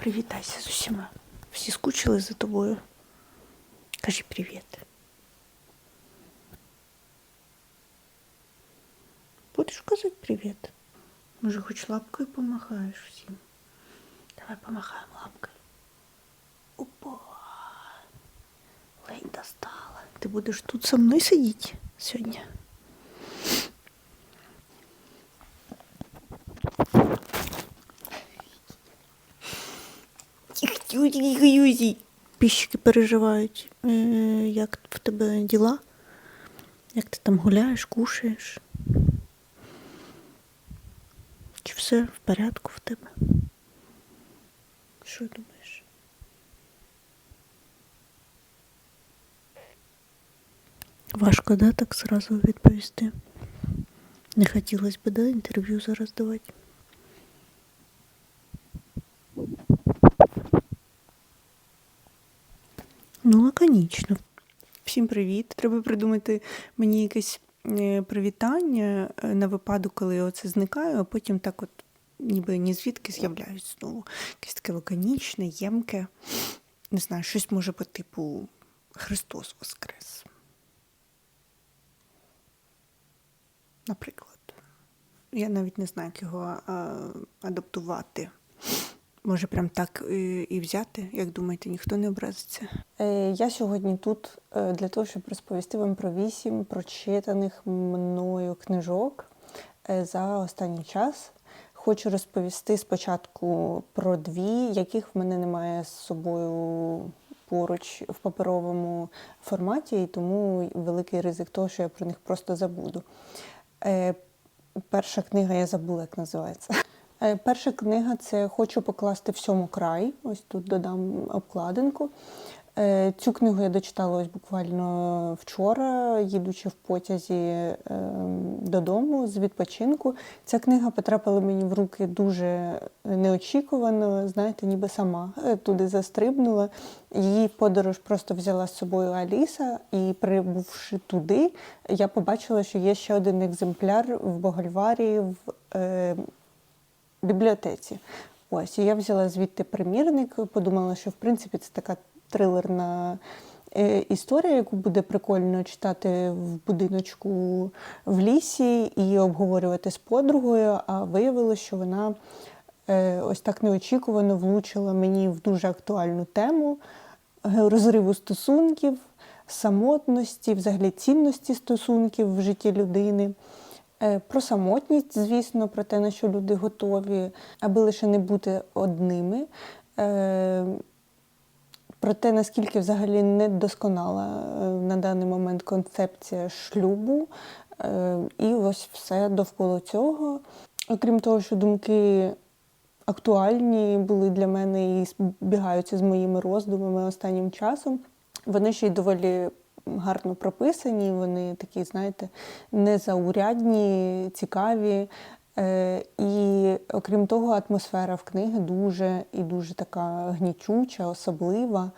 Привітайся з усіма. Всі скучили за тобою. Кажи привіт. Будеш казати привіт? Може, хоч лапкою помахаєш всім? Давай помахаємо лапкою. Опа. Лень достала. Ти будеш тут со мною сидіти сьогодні? Піщики переживають, е, як в тебе діла? Як ти там гуляєш, кушаєш? Чи все в порядку в тебе? Що думаєш? Важко, да, так зразу відповісти? Не хотілося б, да, інтерв'ю зараз давати? Ну, лаконічно. Всім привіт. Треба придумати мені якесь е, привітання е, на випадок, коли я оце зникаю, а потім так от ніби ні звідки з'являюсь знову. Якесь таке лаконічне, ємке. Не знаю, щось може по типу Христос Воскрес. Наприклад. Я навіть не знаю, як його а, адаптувати. Може, прям так і, взяти, як думаєте, ніхто не образиться? Е, Я сьогодні тут е, для того, щоб розповісти вам про вісім прочитаних мною книжок е, за останній час. Хочу розповісти спочатку про дві, яких в мене немає з собою поруч в паперовому форматі, і тому великий ризик того, що я про них просто забуду. Перша книга я забула, як називається. Е, Перша книга це Хочу покласти всьому край. Ось тут додам обкладинку. Е, Цю книгу я дочитала ось буквально вчора, їдучи в потязі е, додому з відпочинку. Ця книга потрапила мені в руки дуже неочікувано, знаєте, ніби сама е, туди застрибнула. Її подорож просто взяла з собою Аліса, і прибувши туди, я побачила, що є ще один екземпляр в Богольварі в е, бібліотеці. Ось, і я взяла звідти примірник, подумала, що в принципі це така трилерна е, історія, яку буде прикольно читати в будиночку в лісі і обговорювати з подругою, а виявилося, що вона е, ось так неочікувано влучила мені в дуже актуальну тему е, розриву стосунків, самотності, взагалі цінності стосунків в житті людини. Е, Про самотність, звісно, про те, на що люди готові, аби лише не бути одними. Е, Про те, наскільки взагалі недосконала е, на даний момент концепція шлюбу. І ось все довкола цього. Окрім того, що думки актуальні були для мене і збігаються з моїми роздумами останнім часом, вони ще й доволі гарно прописані, вони такі, знаєте, незаурядні, цікаві. Е, І окрім того, атмосфера в книги дуже і дуже така гнічуча, особлива.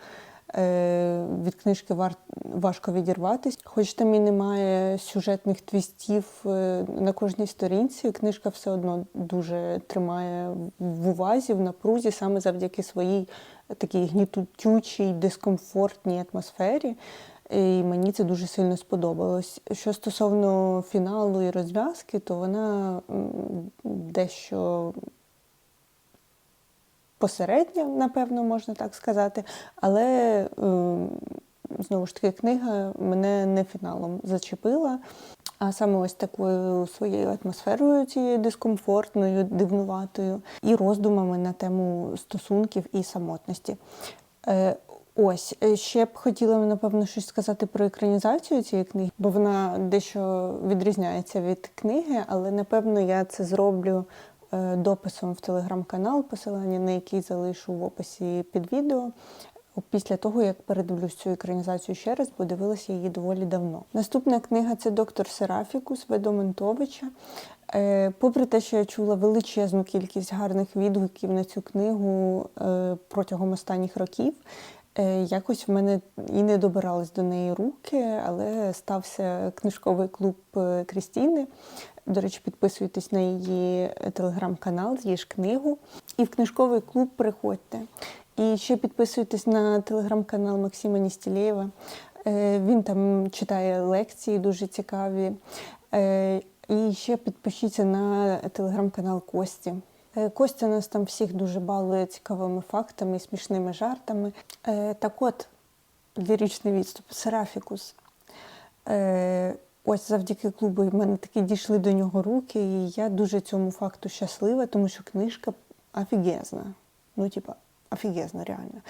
Е, Від книжки важко відірватися. Хоч там і немає сюжетних твістів е, на кожній сторінці, книжка все одно дуже тримає в увазі, в напрузі, саме завдяки своїй такій гнітючій, дискомфортній атмосфері. І мені це дуже сильно сподобалось. Що стосовно фіналу і розв'язки, то вона дещо посередня, напевно, можна так сказати. Але знову ж таки книга мене не фіналом зачепила, а саме ось такою своєю атмосферою, цією дискомфортною, дивнуватою, і роздумами на тему стосунків і самотності. Ось е, ще б хотіла напевно щось сказати про екранізацію цієї книги, бо вона дещо відрізняється від книги, але напевно я це зроблю е, дописом в телеграм-канал, посилання на який залишу в описі під відео. Після того, як передивлюсь цю екранізацію ще раз, бо дивилася її доволі давно. Наступна книга це доктор Серафікус Ведоментовича. Е, Попри те, що я чула величезну кількість гарних відгуків на цю книгу протягом останніх років, якось в мене і не добирались до неї руки, але стався книжковий клуб е, Крістіни. До речі, підписуйтесь на її телеграм-канал, її книгу. І в книжковий клуб приходьте. І ще підписуйтесь на телеграм-канал Максима Ністілєєва. Е, Він там читає лекції дуже цікаві. Е, І ще підпишіться на телеграм-канал Кості. Е, Костя нас там всіх дуже балує цікавими фактами і смішними жартами. Е, Так от, ліричний відступ Серафікус. Е, Ось завдяки клубу в мене таки дійшли до нього руки, і я дуже цьому факту щаслива, тому що книжка офігезна. Ну, типа, офігезна, реально.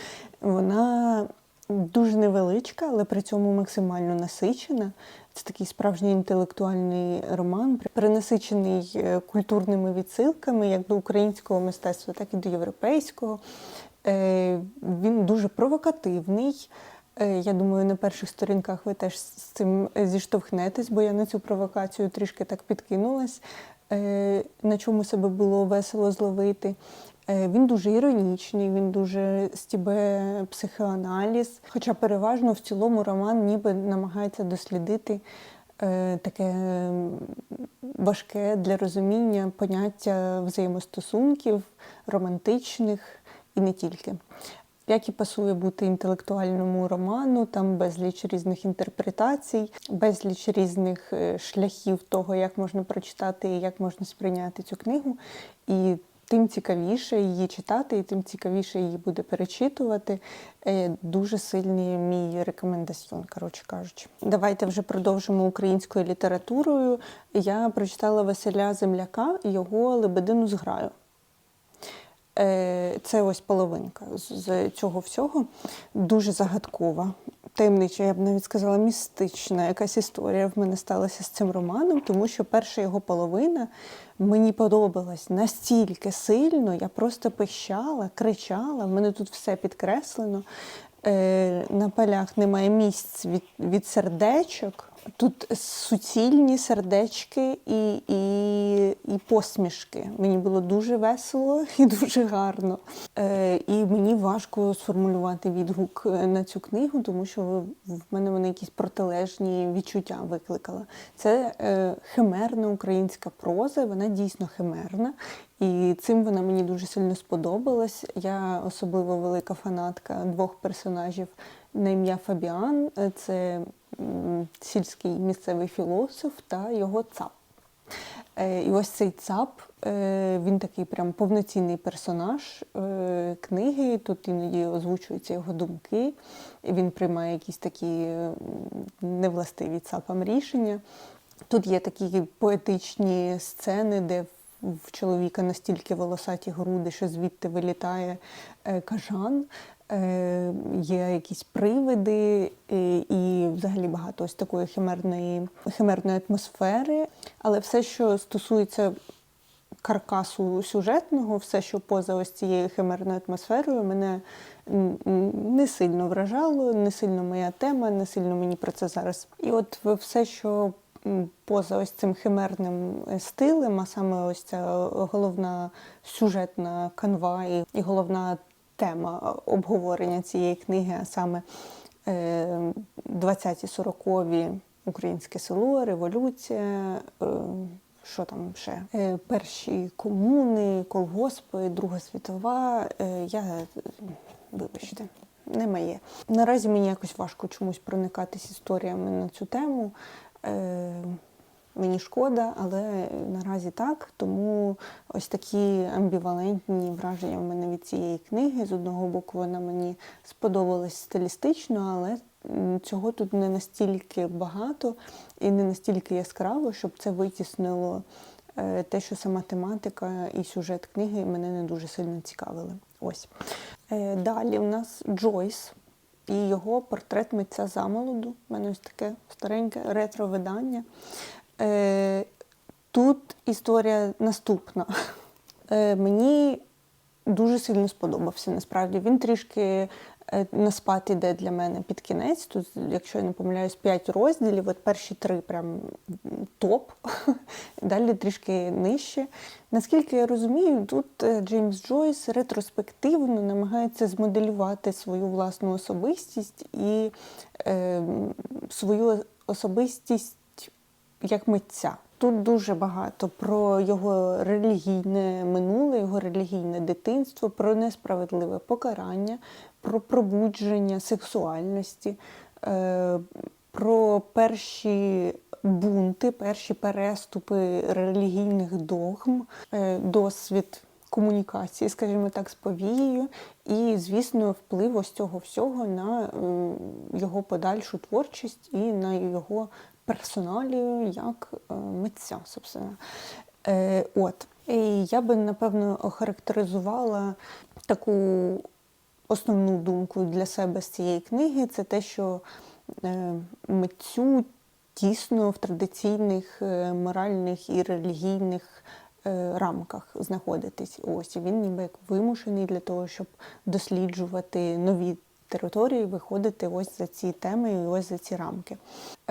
Вона дуже невеличка, але при цьому максимально насичена. Це такий справжній інтелектуальний роман, перенасичений е, культурними відсилками як до українського мистецтва, так і до європейського. Е, Він дуже провокативний. Е, Я думаю, на перших сторінках ви теж з цим зіштовхнетесь, бо я на цю провокацію трішки так підкинулась, на чому себе було весело зловити. Е, Він дуже іронічний, він дуже стібе психоаналіз. Хоча переважно в цілому роман ніби намагається дослідити е, таке важке для розуміння поняття взаємостосунків, романтичних і не тільки. Як і пасує бути інтелектуальному роману, там безліч різних інтерпретацій, безліч різних е, шляхів того, як можна прочитати і як можна сприйняти цю книгу. І тим цікавіше її читати, і тим цікавіше її буде перечитувати. Е, Дуже сильний мій рекомендаціон, коротше кажучи. Давайте вже продовжимо українською літературою. Я прочитала Василя Земляка і його Лебедину зграю. Е, Це ось половинка з- цього всього. Дуже загадкова, таємнича, я б навіть сказала, містична якась історія в мене сталася з цим романом, тому що перша його половина мені подобалось настільки сильно, я просто пищала, кричала, в мене тут все підкреслено. Е, На полях немає місць від, від сердечок. Тут суцільні сердечки і, і, і посмішки. Мені було дуже весело і дуже гарно. Е, і мені важко сформулювати відгук е, на цю книгу, тому що в мене вони якісь протилежні відчуття викликала. Це е, химерна українська проза, вона дійсно химерна. І цим вона мені дуже сильно сподобалась. Я особливо велика фанатка двох персонажів на ім'я Фабіан. Е, Це сільський місцевий філософ та його цап. Е, І ось цей цап, е, він такий прям повноцінний персонаж е, книги. Тут іноді озвучуються його думки. Він приймає якісь такі невластиві цапам рішення. Тут є такі поетичні сцени, де в чоловіка настільки волосаті груди, що звідти вилітає кажан. Е, Є якісь привиди і, і взагалі багато ось такої химерної, химерної атмосфери. Але все, що стосується каркасу сюжетного, все, що поза ось цією химерною атмосферою, мене не сильно вражало, не сильно моя тема, не сильно мені про це зараз. І от все, що поза ось цим химерним е, стилем, а саме ось ця головна сюжетна канва і головна тема обговорення цієї книги, а саме е, 20-40-ві українське село, революція. е, що там ще? Е, Перші комуни, колгоспи, Друга світова. Е, Я е, вибачте, не моє. Наразі мені якось важко чомусь проникатись історіями на цю тему. Мені шкода, але наразі так. Тому ось такі амбівалентні враження в мене від цієї книги. З одного боку, вона мені сподобалась стилістично, але цього тут не настільки багато і не настільки яскраво, щоб це витіснило е, те, що сама тематика і сюжет книги мене не дуже сильно цікавили. Ось. Е, Далі у нас Джойс і його портрет митця замолоду. У мене ось таке стареньке ретро-видання. Е, Тут історія наступна. Е, Мені дуже сильно сподобався. Насправді він трішки е, на спад іде для мене під кінець. Тут, якщо я не помиляюсь, 5 розділів. От перші три прям топ, далі трішки нижче. Наскільки я розумію, тут е, Джеймс Джойс ретроспективно намагається змоделювати свою власну особистість і е, свою особистість як митця. Тут дуже багато про його релігійне минуле, його релігійне дитинство, про несправедливе покарання, про пробудження сексуальності, е, про перші бунти, перші переступи релігійних догм, е, досвід комунікації, скажімо так, з повією, і, звісно, вплив ось цього всього на його подальшу творчість і на його персоналію як е, митця, собственно. Е, От. І я би, напевно, охарактеризувала таку основну думку для себе з цієї книги це те, що е, митцю тісно в традиційних моральних і релігійних рамках знаходитись. Ось і він ніби як вимушений для того, щоб досліджувати нові території, виходити ось за ці теми і ось за ці рамки.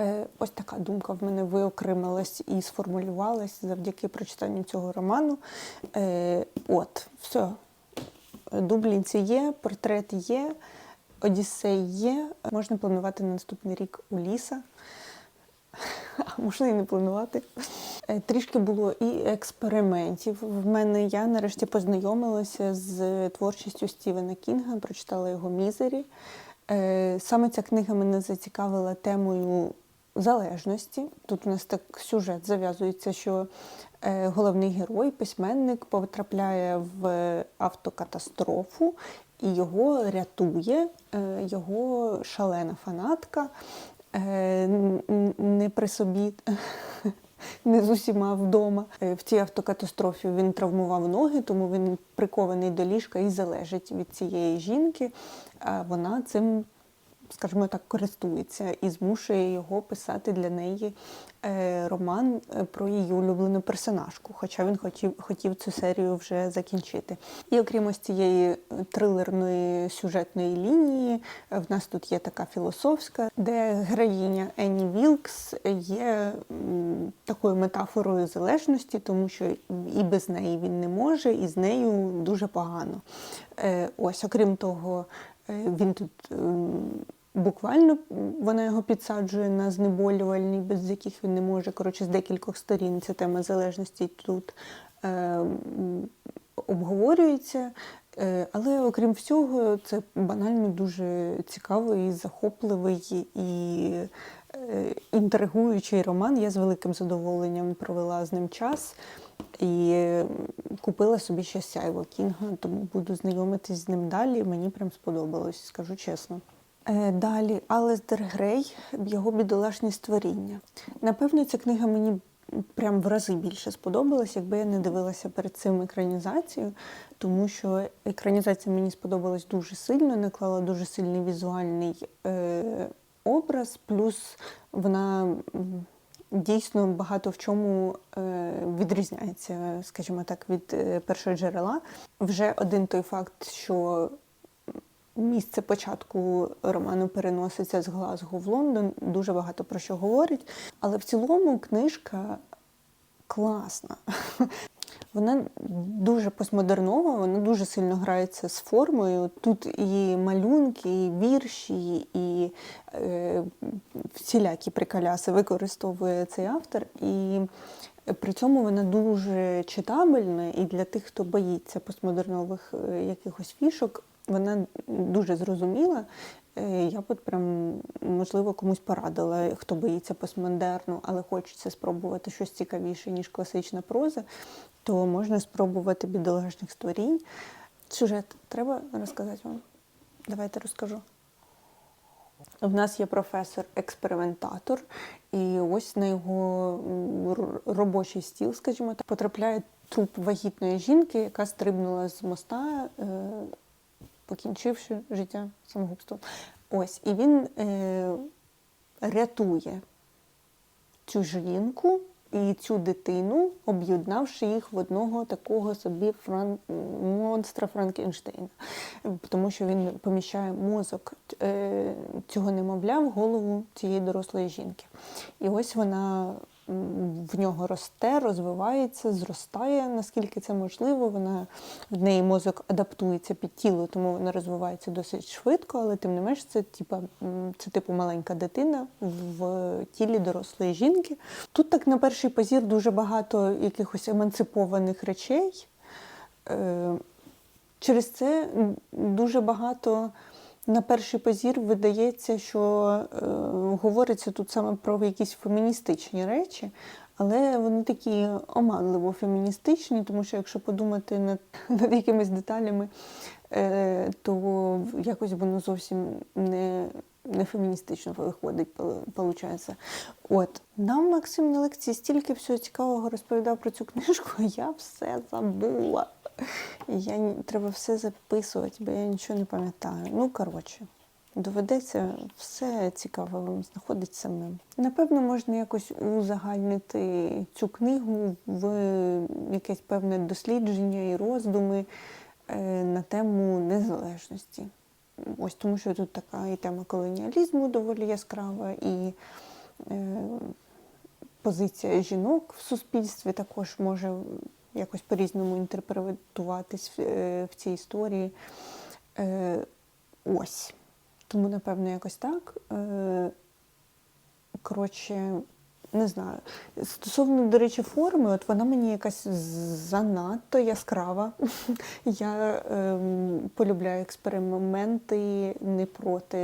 Е, ось така думка в мене виокремилась і сформулювалась завдяки прочитанню цього роману. Е, от, все. Дублінці є, портрет є, Одіссей є. Можна планувати на наступний рік у ліса. А можна і не планувати. Е, Трішки було і експериментів. В мене я нарешті познайомилася з творчістю Стівена Кінга, прочитала його Мізері. Е, Саме ця книга мене зацікавила темою залежності. Тут у нас так сюжет зав'язується, що е, головний герой, письменник, потрапляє в автокатастрофу і його рятує його шалена фанатка. Е, Не при собі, не з усіма вдома. Е, В цій автокатастрофі він травмував ноги, тому він прикований до ліжка і залежить від цієї жінки. А вона цим скажімо так, користується і змушує його писати для неї е, роман е, про її улюблену персонажку, хоча він хотів, хотів цю серію вже закінчити. І окрім ось цієї е, трилерної сюжетної лінії, в нас тут є така філософська, де героїня Енні Вілкс є такою метафорою залежності, тому що і без неї він не може, і з нею дуже погано. Ось, окрім того, він тут ем, буквально вона його підсаджує на знеболювальні, без яких він не може. Коротше, з декількох сторін ця тема залежності тут е, обговорюється. Е, Але окрім всього, це банально дуже цікавий, захопливий і е, інтригуючий роман. Я з великим задоволенням провела з ним час і купила собі ще сяйво Кінга, тому буду знайомитись з ним далі. Мені прям сподобалось, скажу чесно. Е, Далі Алестер Грей, його бідолашні створіння. Напевно, ця книга мені прям в рази більше сподобалась, якби я не дивилася перед цим екранізацію, тому що екранізація мені сподобалась дуже сильно, наклала дуже сильний візуальний е, образ, плюс вона дійсно багато в чому е, відрізняється, скажімо так, від е, першого джерела. Вже один той факт, що місце початку роману переноситься з Глазго в Лондон, дуже багато про що говорить. Але в цілому книжка класна. Вона дуже постмодернова, вона дуже сильно грається з формою. Тут і малюнки, і вірші, і е, всілякі приколяси використовує цей автор. І при цьому вона дуже читабельна, і для тих, хто боїться постмодернових е, якихось фішок, вона дуже зрозуміла. Е, Я б прям, можливо, комусь порадила, хто боїться постмодерну, але хочеться спробувати щось цікавіше, ніж класична проза, то можна спробувати бідолашних створінь. Сюжет треба розказати вам? Давайте розкажу. В нас є професор-експериментатор, і ось на його робочий стіл, скажімо так, потрапляє труп вагітної жінки, яка стрибнула з моста, е, покінчивши життя самогубством. Ось, і він е, рятує цю жінку і цю дитину, об'єднавши їх в одного такого собі фран... монстра Франкенштейна. Тому що він поміщає мозок е, цього немовля в голову цієї дорослої жінки. І ось вона в нього росте, розвивається, зростає, наскільки це можливо. Вона в неї мозок адаптується під тіло, тому вона розвивається досить швидко, але тим не менш, це типа це типу маленька дитина в тілі дорослої жінки. Тут так на перший позір дуже багато якихось емансипованих речей. Е, Через це дуже багато на перший позір видається, що е, говориться тут саме про якісь феміністичні речі, але вони такі оманливо феміністичні, тому що якщо подумати над, над якимись деталями, е, то якось воно зовсім не, не феміністично виходить, виходить. От нам Максим на лекції стільки всього цікавого розповідав про цю книжку, а я все забула. Я треба все записувати, бо я нічого не пам'ятаю. Ну, коротше, доведеться все цікаве вам знаходить самим. Напевно, можна якось узагальнити цю книгу в якесь певне дослідження і роздуми е, на тему незалежності. Ось тому, що тут така і тема колоніалізму доволі яскрава, і е, позиція жінок в суспільстві також може якось по-різному інтерпретуватись в, е, в цій історії. Е, ось. Тому, напевно, якось так. Е, коротше, не знаю. Стосовно, до речі, форми, от вона мені якась занадто яскрава. Я ем, полюбляю експерименти, не проти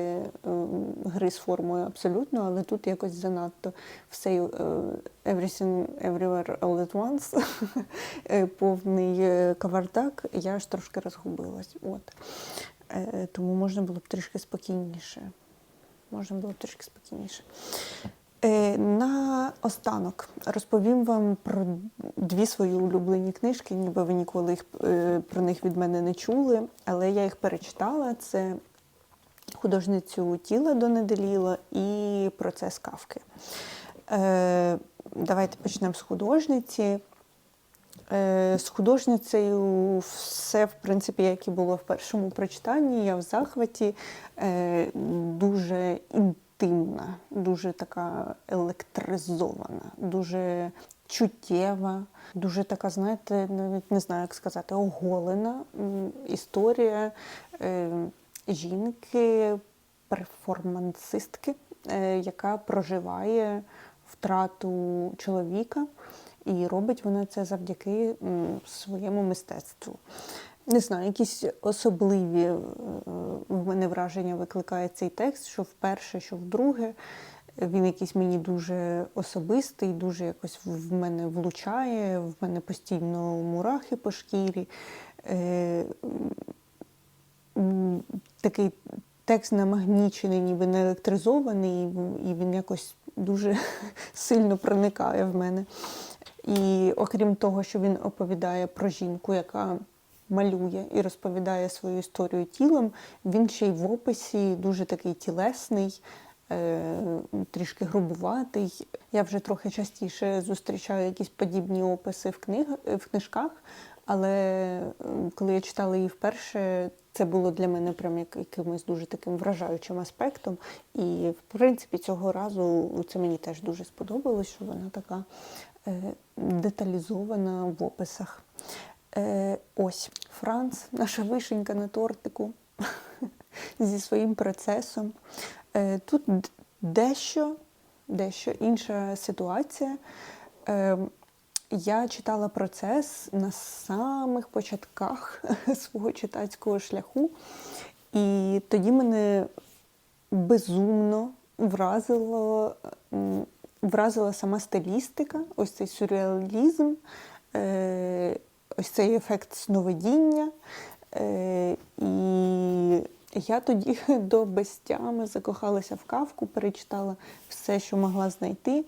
ем, гри з формою абсолютно, але тут якось занадто все е, everything everywhere all at once, е, повний е, кавардак, я аж трошки розгубилась. От. Е, Тому можна було б трішки спокійніше. Можна було б трішки спокійніше. Е, На останок розповім вам про дві свої улюблені книжки, ніби ви ніколи їх, е, про них від мене не чули, але я їх перечитала. Це художницю тіла Донеделіла і процес кавки. Е, Давайте почнемо з художниці. З художницею все, в принципі, як і було в першому прочитанні. Я в захваті дуже інтимна, дуже така електризована, дуже чуттєва, дуже така, знаєте, навіть не знаю, як сказати, оголена історія е, жінки, перформансистки, е, яка проживає втрату чоловіка, і робить вона це завдяки своєму мистецтву. Не знаю, якісь особливі е, в мене враження викликає цей текст, що вперше, що вдруге. Він якийсь мені дуже особистий, дуже якось в мене влучає, в мене постійно мурахи по шкірі. Е, Такий текст намагнічений, ніби не електризований, і він якось дуже сильно проникає в мене. І окрім того, що він оповідає про жінку, яка малює і розповідає свою історію тілом, він ще й в описі дуже такий тілесний, е, трішки грубуватий. Я вже трохи частіше зустрічаю якісь подібні описи в, книг, в книжках, але е, коли я читала її вперше, це було для мене прям якимось дуже таким вражаючим аспектом. І в принципі цього разу це мені теж дуже сподобалось, що вона така е, деталізована в описах. Е, ось Франц, наша вишенька на тортику зі своїм процесом. Е, тут дещо, дещо інша ситуація. Е, я читала процес на самих початках свого читацького шляху, і тоді мене безумно вразило, вразила сама стилістика, ось цей сюрреалізм, е, ось цей ефект сновидіння. Е, І я тоді до безтями закохалася в кавку, перечитала все, що могла знайти.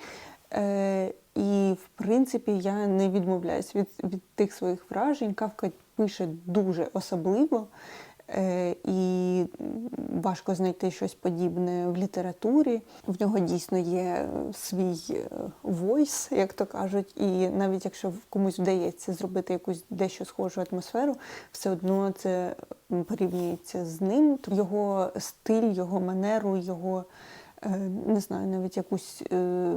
Е, І, в принципі, я не відмовляюсь від, від тих своїх вражень. Кавка пише дуже особливо. Е, І важко знайти щось подібне в літературі. В нього дійсно є свій войс, як то кажуть, і навіть якщо комусь вдається зробити якусь дещо схожу атмосферу, все одно це порівнюється з ним. Його стиль, його манеру, його е, не знаю, навіть якусь е,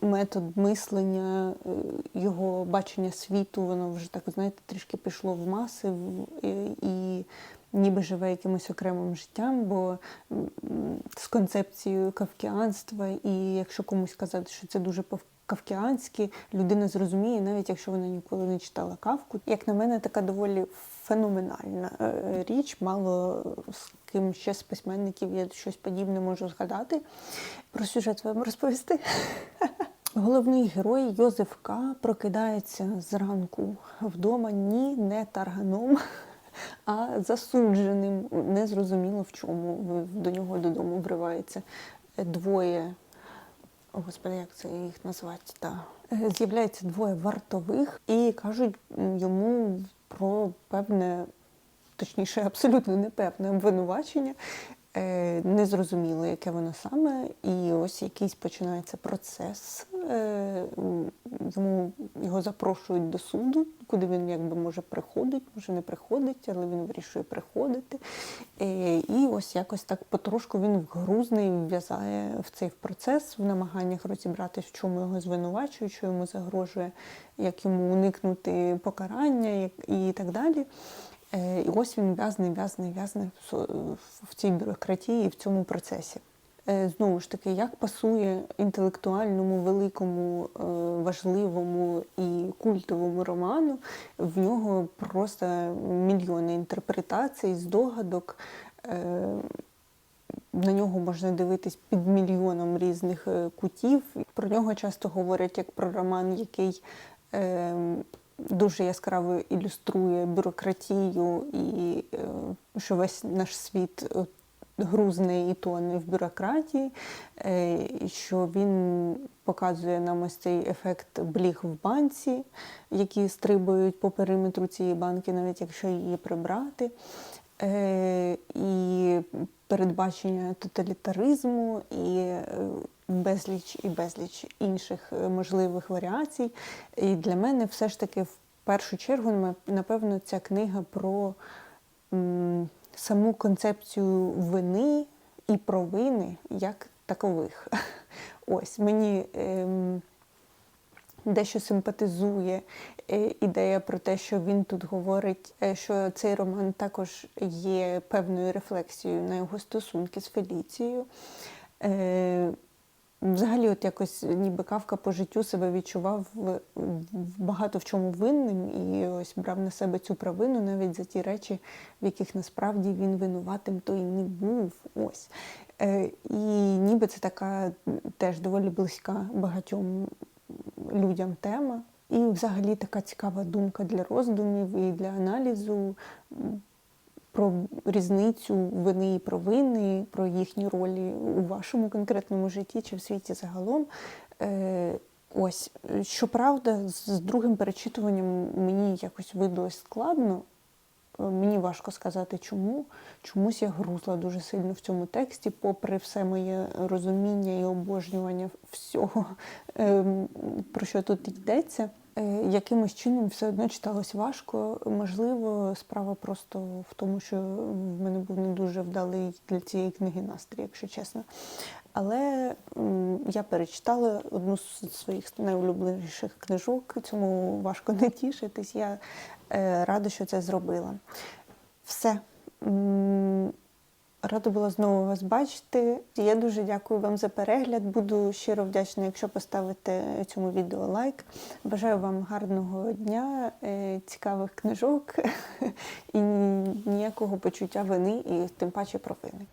метод мислення, е, його бачення світу, воно вже так, знаєте, трішки пішло в маси і ніби живе якимось окремим життям, бо з концепцією кавкіанства, і якщо комусь казати, що це дуже кавкіанське, людина зрозуміє, навіть якщо вона ніколи не читала кавку. Як на мене, така доволі феноменальна е, річ. Мало з ким ще з письменників я щось подібне можу згадати. Про сюжет вам розповісти. Головний герой Йозеф К. прокидається зранку вдома ні не тарганом, а засудженим. Незрозуміло в чому до нього додому вривається двоє. О, Господи, як це їх назвати? Та. Е, З'являється двоє вартових і кажуть йому про певне, точніше, абсолютно непевне обвинувачення. Е, Незрозуміло, яке воно саме, і ось якийсь починається процес. Е, Йому його запрошують до суду, куди він якби може приходить, може не приходить, але він вирішує приходити. Е, І ось якось так потрошку він вгрузний, вв'язає в цей процес в намаганнях розібратись, в чому його звинувачують, що йому загрожує, як йому уникнути покарання і так далі. Е, І ось він в'язний, в'язний, в'язний в цій бюрократії, в цьому процесі. Е, Знову ж таки, як пасує інтелектуальному, великому, е, важливому і культовому роману, в нього просто мільйони інтерпретацій, здогадок. На нього можна дивитись під мільйоном різних кутів. Про нього часто говорять як про роман, який е, дуже яскраво ілюструє бюрократію, і е, що весь наш світ е, грузне і тоне в бюрократії, е, що він показує нам ось цей ефект бліг в банці, які стрибають по периметру цієї банки, навіть якщо її прибрати. І передбачення тоталітаризму, і безліч і безліч інших е, можливих варіацій. І для мене все ж таки в першу чергу, напевно, ця книга про м, саму концепцію вини і провини як такових. Ось мені. ем, дещо симпатизує е, ідея про те, що він тут говорить, е, що цей роман також є певною рефлексією на його стосунки з Феліцією. Е, Взагалі, от якось ніби Кавка по життю себе відчував багато в чому винним і ось брав на себе цю провину навіть за ті речі, в яких насправді він винуватим то і не був. Ось. Е, І ніби це така теж доволі близька багатьом людям тема. І взагалі така цікава думка для роздумів і для аналізу про різницю вини і провини, про їхні ролі у вашому конкретному житті чи в світі загалом. Е, Ось, щоправда, з другим перечитуванням мені якось видалось складно. Е, Мені важко сказати, чому. Чомусь я грузла дуже сильно в цьому тексті, попри все моє розуміння і обожнювання всього, ем, про що тут йдеться. Е, Якимось чином все одно читалось важко. Можливо, справа просто в тому, що в мене був не дуже вдалий для цієї книги настрій, якщо чесно. Але я перечитала одну з своїх найулюбленіших книжок, цьому важко не тішитись. Я е, рада, що це зробила. Все. Рада була знову вас бачити. Я дуже дякую вам за перегляд. Буду щиро вдячна, якщо поставите цьому відео лайк. Бажаю вам гарного дня, е, цікавих книжок і ніякого почуття вини, і тим паче провини.